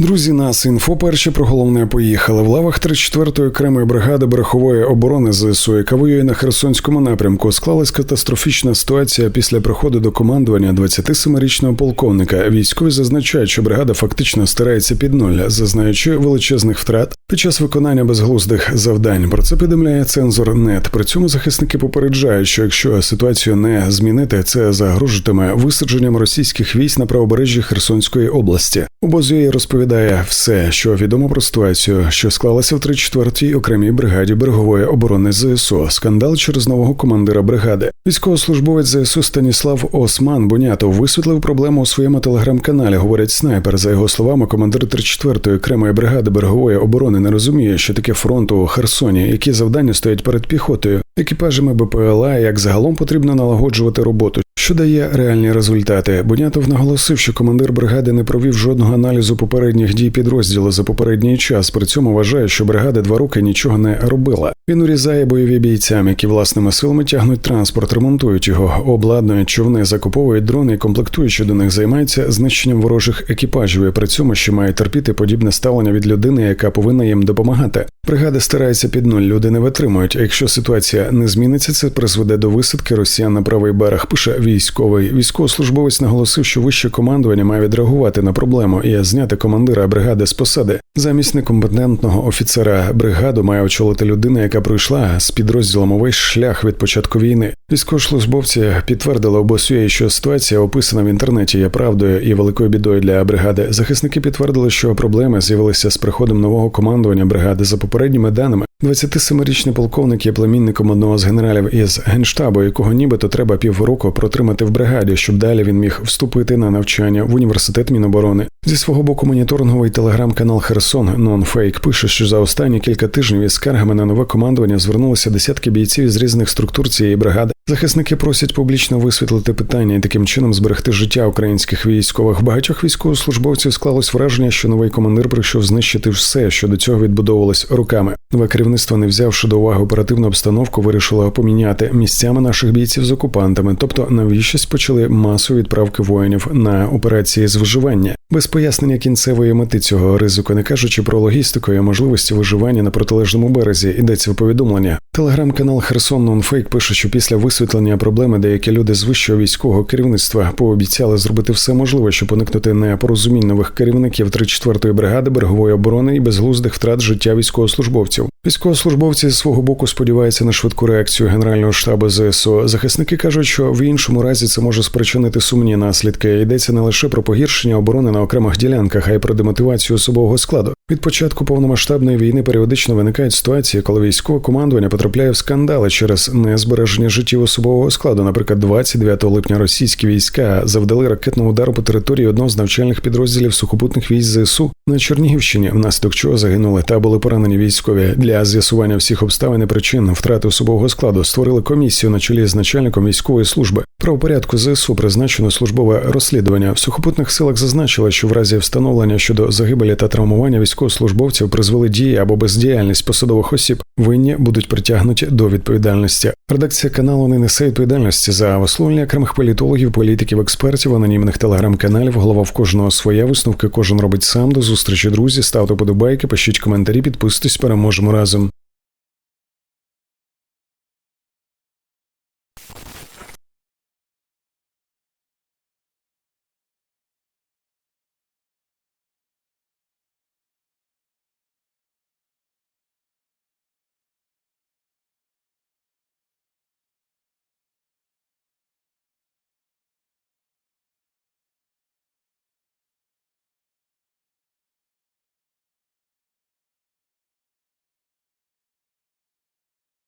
Друзі, нас інфо перші про головне поїхали в лавах 34-ї окремої бригади берегової оборони ЗСУ, яка воює на Херсонському напрямку. Склалась катастрофічна ситуація після приходу до командування 27-річного полковника. Військові зазначають, що бригада фактично старається під нуль, зазнаючи величезних втрат під час виконання безглуздих завдань. Про це повідомляє цензор НЕТ. При цьому захисники попереджають, що якщо ситуацію не змінити, це загрожуватиме висадженням російських військ на правобережжі Херсонської області. У Бозює розповідає все, що відомо про ситуацію, що склалася в 34-й окремій бригаді берегової оборони ЗСУ. Скандал через нового командира бригади. Військовослужбовець ЗСУ Станіслав Осман Бунятов висвітлив проблему у своєму телеграм-каналі. Говорять снайпер. За його словами, командир 34-ї окремої бригади берегової оборони не розуміє, що таке фронт у Херсоні, які завдання стоять перед піхотою, екіпажами БПЛА, як загалом потрібно налагоджувати роботу. Що дає реальні результати? Бунятов наголосив, що командир бригади не провів жодного аналізу попередніх дій підрозділу за попередній час. При цьому вважає, що бригада два роки нічого не робила. Він урізає бойові бійцям, які власними силами тягнуть транспорт, ремонтують його, обладнують човни, закуповують дрони і комплектуючи до них займаються знищенням ворожих екіпажів. і При цьому ще має терпіти подібне ставлення від людини, яка повинна їм допомагати. Бригада старається під нуль, люди не витримують. А якщо ситуація не зміниться, це призведе до висадки росіян на правий берег. Пише військовий. Військовослужбовець наголосив, що вище командування має відреагувати на проблему і зняти командира бригади з посади. Замість некомпетентного офіцера бригаду має очолити людина, яка пройшла з підрозділом увесь шлях від початку війни. Військовослужбовці підтвердили обосує, що ситуація описана в інтернеті є правдою і великою бідою для бригади. Захисники підтвердили, що проблеми з'явилися з приходом нового командування бригади за попередніми даними. 27-річний полковник є племінником одного з генералів із генштабу, якого нібито треба півроку протримати в бригаді, щоб далі він міг вступити на навчання в університет Міноборони. Зі свого боку, моніторинговий телеграм-канал Херсон Нонфейк пише, що за останні кілька тижнів із скаргами на нове командування звернулися десятки бійців з різних структур цієї бригади. Захисники просять публічно висвітлити питання і таким чином зберегти життя українських військових. Багатьох військовослужбовців склалось враження, що новий командир прийшов знищити все, що до цього відбудовувалось руками. Нове керівництво, не взявши до уваги оперативну обстановку, вирішило поміняти місцями наших бійців з окупантами, тобто навіщось почали масу відправки воїнів на операції з виживання. Без пояснення кінцевої мети цього ризику, не кажучи про логістику і можливості виживання на протилежному березі, йдеться в повідомлення. Телеграм-канал Херсон Нонфейк пише, що після висвітлення проблеми деякі люди з вищого військового керівництва пообіцяли зробити все можливе, щоб уникнути непорозумінь нових керівників 34-ї бригади берегової оборони і безглуздих втрат життя військовослужбовців. Військовослужбовці з свого боку сподіваються на швидку реакцію Генерального штабу ЗСУ. Захисники кажуть, що в іншому разі це може спричинити сумні наслідки. Йдеться не лише про погіршення оборони на окремих ділянках, а й про демотивацію особового складу. Від початку повномасштабної війни періодично виникають ситуації, коли військове командування потрапляє в скандали через незбереження життів особового складу. Наприклад, 29 липня російські війська завдали ракетного удару по території одного з навчальних підрозділів сухопутних військ ЗСУ на Чернігівщині, внаслідок чого загинули та були поранені військові. Для з'ясування всіх обставин і причин втрати особового складу створили комісію на чолі з начальником військової служби. Правопорядку ЗСУ призначено службове розслідування. В сухопутних силах зазначили, що в разі встановлення щодо загибелі та травмування військовослужбовців призвели дії або бездіяльність посадових осіб, винні будуть притягнуті до відповідальності. Редакція каналу не несе відповідальності за висловлення окремих політологів, політиків, експертів, анонімних телеграм-каналів. Голова в кожного своя висновки. Кожен робить сам до зустрічі. Друзі, ставте подобайки, пишіть коментарі, підписуйтесь, переможемо разом.